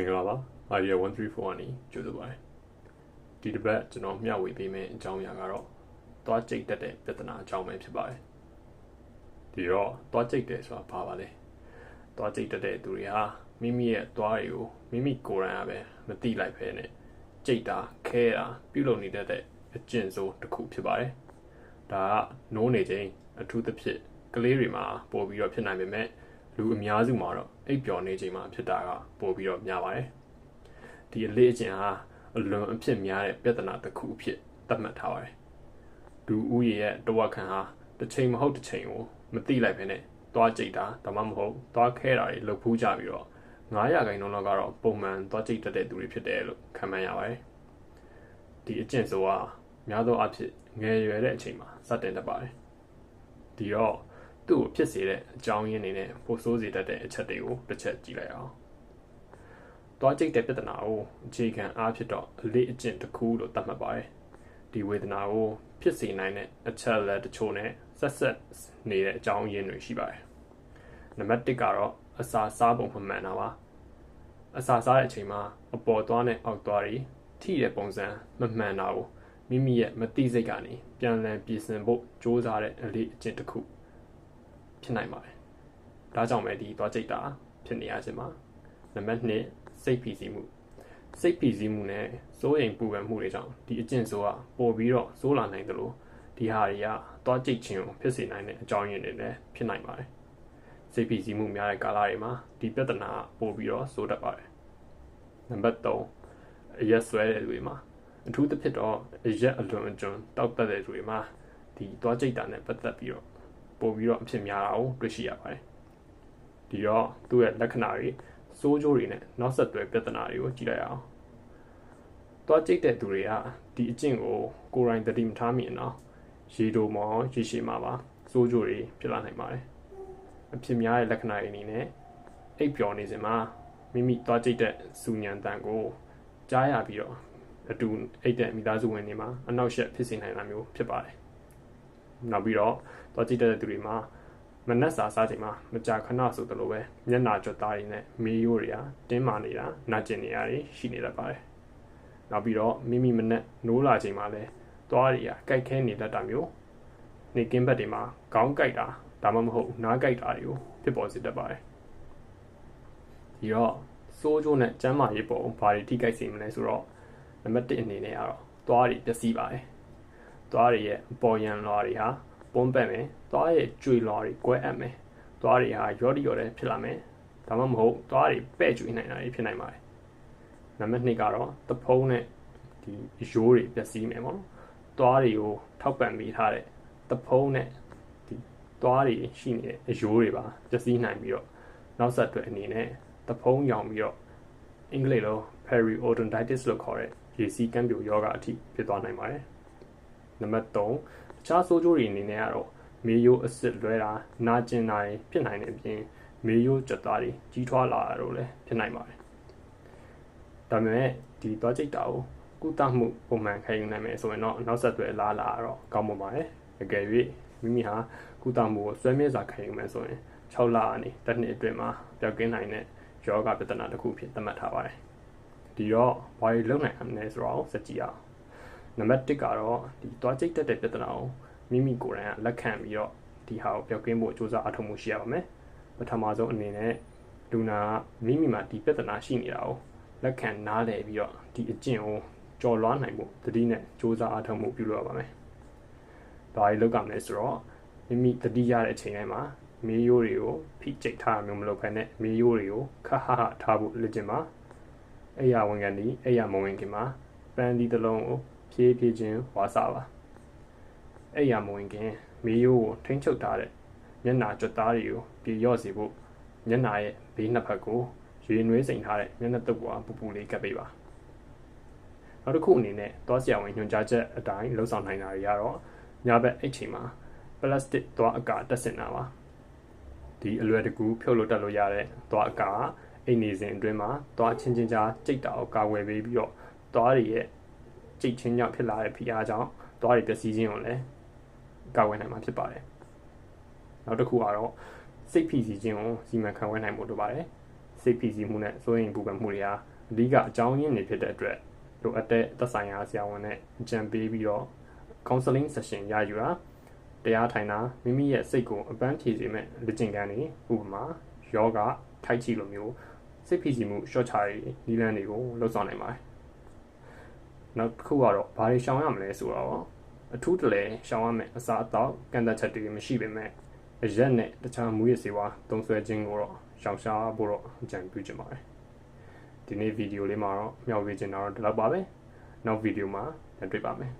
မင်္ဂလာပါ Area 134ကနေကြိုဆိုပါရစေဒီတစ်ပတ်ကျွန်တော်မျှဝေပေးမယ့်အကြောင်းအရာကတော့သွားကြိတ်တက်တဲ့ပြဿနာအကြောင်းပဲဖြစ်ပါတယ်ဒီတော့သွားကြိတ်တယ်ဆိုတာဘာပါလဲသွားကြိတ်တက်တဲ့သူတွေဟာမိမိရဲ့သွားတွေကိုမိမိကိုယ်တိုင်ကပဲမသိလိုက်ပဲနဲ့ကြိတ်တာခဲတာပြုလုပ်နေတတ်တဲ့အကျင့်ဆိုးတစ်ခုဖြစ်ပါတယ်ဒါကနိုးနေခြင်းအထူးသဖြင့်ကလေးတွေမှာပို့ပြီးတော့ဖြစ်နိုင်ပေမဲ့ လူအများစုမှာတော့အိပ်ပျော်နေချိန်မှာဖြစ်တာကပိုပြီးတော့များပါတယ်ဒီအလေးအကျင့်ဟာအလွန်အဖြစ်များတဲ့ပြဿနာတစ်ခုအဖြစ်သတ်မှတ်ထားပါတယ်လူဦးရေရဲ့တဝက်ခန့်ဟာတစ်ချိန်မဟုတ်တစ်ချိန်ကိုမသိလိုက်ပဲနဲ့သွားကြိတ်တာဒါမှမဟုတ်သွားခဲတာတွေလုပ်ဖူးကြပြီးတော့900ခိုင်နှုန်းလောက်ကတော့ပုံမှန်သွားကြိတ်တတ်တဲ့သူတွေဖြစ်တယ်လို့ခန့်မှန်းရပါတယ်ဒီအကျင့်ဆိုဟာများသောအားဖြင့်ငယ်ရွယ်တဲ့အချိန်မှာစတင်တတ်ပါတယ်ဒီတော့ သူ့ကိုဖြစ်စေတဲ့အကြောင်းရင်းတွေနဲ့ပိုဆိုးစေတတ်တဲ့အချက်တွေကိုတစ်ချက်ကြည့်လိုက်အောင်။သွားကြိတ်တဲ့ပြဿနာကိုအခြေခံအားဖြင့်တော့အလေးအကျင့်တစ်ခုလို့သတ်မှတ်ပါတယ်။ဒီဝေဒနာကိုဖြစ်စေနိုင်တဲ့အချက်လက်တချို့နဲ့ဆက်ဆက်နေတဲ့အကြောင်းရင်းတွေရှိပါတယ်။နံပါတ်1ကတော့အစာစားပုံမမှန်တာပါ။အစာစားတဲ့အချိန်မှာအပေါ်သွားနဲ့အောက်သွားတွေထိတဲ့ပုံစံမမှန်တာကိုမိမိရဲ့မသိစိတ်ကနေပြန်လည်ပြင်ဆင်ဖို့ကြိုးစားတဲ့အလေးအကျင့်တစ်ခု ဖြစ်နိုင်ပါတယ်။ဒါကြောင့်ပဲဒီသွားကြိတ်တာဖြစ်နေရခြင်းပါ။နံပါတ်2စိတ်ဖိစီးမှုစိတ်ဖိစီးမှုနဲ့စိုးရိမ်ပူပန်မှုတွေကြောင့်ဒီအကျင့်ဆိုးကပိုပြီးတော့စိုးလာနိုင်တယ်လို့ဒီဟာတွေကသွားကြိတ်ခြင်းကိုဖြစ်စေနိုင်တဲ့အကြောင်းရင်းတွေလည်းဖြစ်နိုင်ပါတယ်။စိတ်ဖိစီးမှုများတဲ့ကာလတွေမှာဒီပြဿနာပိုပြီးတော့စိုးတတ်ပါတယ်။နံပါတ်3အရက်ဆွဲတဲ့လူတွေမှာအထူးသဖြင့်တော့အရက်အလွန်အကျွံတောက်တက်တဲ့လူတွေမှာဒီသွားကြိတ်တာနဲ့ပတ်သက်ပြီးတော့ ပို့ပြီးတော့အဖြစ်များတာကိုတွေ့ရှိရပါတယ်ဒီတော့သူ့ရဲ့လက္ခဏာတွေစိုးကျိုးတွေနဲ့နောက်ဆက်တွဲပြဿနာတွေကိုကြည့်လိုက်အောင်သွားကြိတ်တဲ့သူတွေကဒီအကျင့်ကိုကိုယ်တိုင်တတိမထားမိရင်တော့ရေတိုမောရေရှည်မှာပါစိုးကျိုးတွေဖြစ်လာနိုင်ပါတယ်အဖြစ်များတဲ့လက္ခဏာတွေအနေနဲ့အိပ်ပျော်နေစဉ်မှာမိမိသွားကြိတ်တဲ့စူညံတန်ကိုကြားရပြီးတော့အတူအိတ်တဲ့မိသားစုဝင်တွေမှာအနောက်ရှက်ဖြစ်စေနိုင်တာမျိုးဖြစ်ပါတယ် နောက်ပြီးတော့သွားကြည့်တဲ့သူတွေမှာမနက်စာစားချိန်မှာမကြာခဏဆိုသလိုပဲမျက်နာကြွသားတွေနဲ့မေးရိုးတွေကတင်းမာနေတာနာကျင်နေရတွေရှိနေတတ်ပါတယ်။နောက်ပြီးတော့မိမိမနက်နိုးလာချိန်မှာလဲသွားတွေကကြိုက်ခဲနေတတ်တာမျိုးနေကင်းဘက်တွေမှာခေါင်းကြိုက်တာဒါမှမဟုတ်နားကြိုက်တာတွေကိုဖြစ်ပေါ်စေတတ်ပါတယ်။ဒီတော့စိုးကျိုးနဲ့ကျန်းမာရေးပုံဘာတွေထိခိုက်စေမလဲဆိုတော့နံပါတ်1အနေနဲ့ကတော့သွားတွေပျက်စီးပါတယ်။ သွားတွေရဲ့အပေါ်ယံလွှာတွေဟာပုံပက်မယ်သွားရဲ့ကြွေလွှာတွေကွဲအပ်မယ်သွားတွေဟာရော့ဒီရော်တဲ့ဖြစ်လာမယ်ဒါမှမဟုတ်သွားတွေပဲ့ကြွေနိုင်တာတွေဖြစ်နိုင်ပါတယ်နံပါတ်2ကတော့တဖုံးနဲ့ဒီရိုးတွေပျက်စီးမယ်ပေါ့နော်သွားတွေကိုထောက်ပံ့ပေးထားတဲ့တဖုံးနဲ့ဒီသွားတွေရှိနေတဲ့အရိုးတွေပါပျက်စီးနိုင်ပြီးတော့နောက်ဆက်တွဲအနေနဲ့တဖုံးရောင်ပြီးတော့အင်္ဂလိပ်လို periodontitis လို့ခေါ်တဲ့ရေစီးကမ်းပြိုယောဂအထိဖြစ်သွားနိုင်ပါတယ် နံပါတ်3တခြားဆိုးကျိုးတွေအနေနဲ့ကတော့မေယိုအဆစ်လွဲတာနာကျင်တာတွေဖြစ်နိုင်တဲ့အပြင်မေယိုကြက်သားတွေကြီးထွားလာတာတို့လည်းဖြစ်နိုင်ပါတယ်ဒါပေမဲ့ဒီသွားကြိတ်တာကိုကုသမှုပုံမှန်ခံယူနိုင်မယ်ဆိုရင်တော့နောက်ဆက်တွဲအလားအလာတော့ကောင်းပါပါတယ်အကယ်၍မိမိဟာကုသမှုကိုဆွဲမြဲစွာခံယူမယ်ဆိုရင်6လအနေတစ်နှစ်အတွင်းမှာပျောက်ကင်းနိုင်တဲ့ယောဂပြဿနာတစ်ခုဖြစ်သတ်မှတ်ထားပါတယ်ဒီတော့ဘာတွေလုပ်နိုင်အောင်လဲဆိုတော့စကြည့်အောင် နံပါတ်1ကတော့ဒီသွားကြိတ်တက်တဲ့ပြဿနာကိုမိမိကိုယ်တိုင်ကလက်ခံပြီးတော့ဒီဟာကိုပျောက်ကင်းဖို့စူးစမ်းအထောက်မှုရှိရပါမယ်ပထမဆုံးအနေနဲ့လူနာကမိမိမှာဒီပြဿနာရှိနေတာကိုလက်ခံနားလည်ပြီးတော့ဒီအကျင့်ကိုကြော်လွှားနိုင်ဖို့တတိနဲ့စူးစမ်းအထောက်မှုပြုလုပ်ရပါမယ်ဘာတွေလုပ်ကြမလဲဆိုတော့မိမိတတိရတဲ့အချိန်တိုင်းမှာမေးရိုးတွေကိုဖိကျိတ်ထားမျိုးမလုပ်ဘဲနဲ့မေးရိုးတွေကိုခဟဟထားဖို့လက်ကျင်ပါအဲ့ရဝင်ကန်ဒီအဲ့ရမဝင်ခင်မှာပန်းဒီတစ်လုံးကို ဖြည်းဖြည်းချင်းဝါစာပါအဲ့ရမဝင်ခင်မေးရိုးကိုထိမ့်ချုပ်ထားတဲ့မျက်နာကြွသားတွေကိုပြေလျော့စေဖို့မျက်နာရဲ့ဘေးနှစ်ဖက်ကိုရေနွေးစိန်ထားတဲ့မျက်နှာတုပ်ပွားပူပူလေးကပ်ပေးပါနောက်တစ်ခုအနေနဲ့သွားဆရာဝန်ညွှန်ကြားချက်အတိုင်းလှုပ်ဆောင်နိုင်တာတွေကတော့ညဘက်အဲ့ချိန်မှာပလတ်စတစ်သွားအကာတက်ဆင်တာပါဒီအလွယ်တကူဖြုတ်လို့တက်လို့ရတဲ့သွားအကာအိမ်နေစဉ်အတွင်းမှာသွားချင်းချင်းကြားကြိတ်တာကိုကာဝယ်ပေးပြီးတော့သွားတွေရဲ့ ကြိတ်ချင်းကြောင့်ဖြစ်လာတဲ့ဖိအားကြောင့်သွားတွေပျက်စီးခြင်းကိုလည်းကာဝယ်နိုင်မှာဖြစ်ပါတယ်နောက်တစ်ခုကတော့စိတ်ဖိစီးခြင်းကိုစီမံခန့်ခွဲနိုင်ဖို့လိုပါတယ်စိတ်ဖိစီးမှုနဲ့စိုးရိမ်ပူပန်မှုတွေဟာအဓိကအကြောင်းရင်းတွေဖြစ်တဲ့အတွက်လိုအပ်တဲ့သက်ဆိုင်ရာဆရာဝန်နဲ့အကြံပေးပြီးတော့ counseling session ရယူတာတရားထိုင်တာမိမိရဲ့စိတ်ကိုအပန်းဖြေစေမဲ့လက်ကျင့်ခန်းတွေဥပမာယောဂထိုက်ချီလိုမျိုးစိတ်ဖိစီးမှုရှော့ချရေးနည်းလမ်းတွေကိုလှုပ်ဆောင်နိုင်ပါတယ် နောက်တစ်ခုကတော့ဘာတွေရှောင်ရမလဲဆိုတော့အထူးတလဲရှောင်ရမယ်အစာအသောက်ကန့်သက်ချက်တွေမရှိပေမဲ့အရက်နဲ့တခြားမူရစေဝါသုံးဆွဲခြင်းကိုတော့ရှောင်ရှားဖို့တော့အကြံပြုချင်ပါတယ်ဒီနေ့ဗီဒီယိုလေးမှာတော့မျှဝေချင်တာတော့ဒီလောက်ပါပဲနောက်ဗီဒီယိုမှာပြန်တွေ့ပါမယ်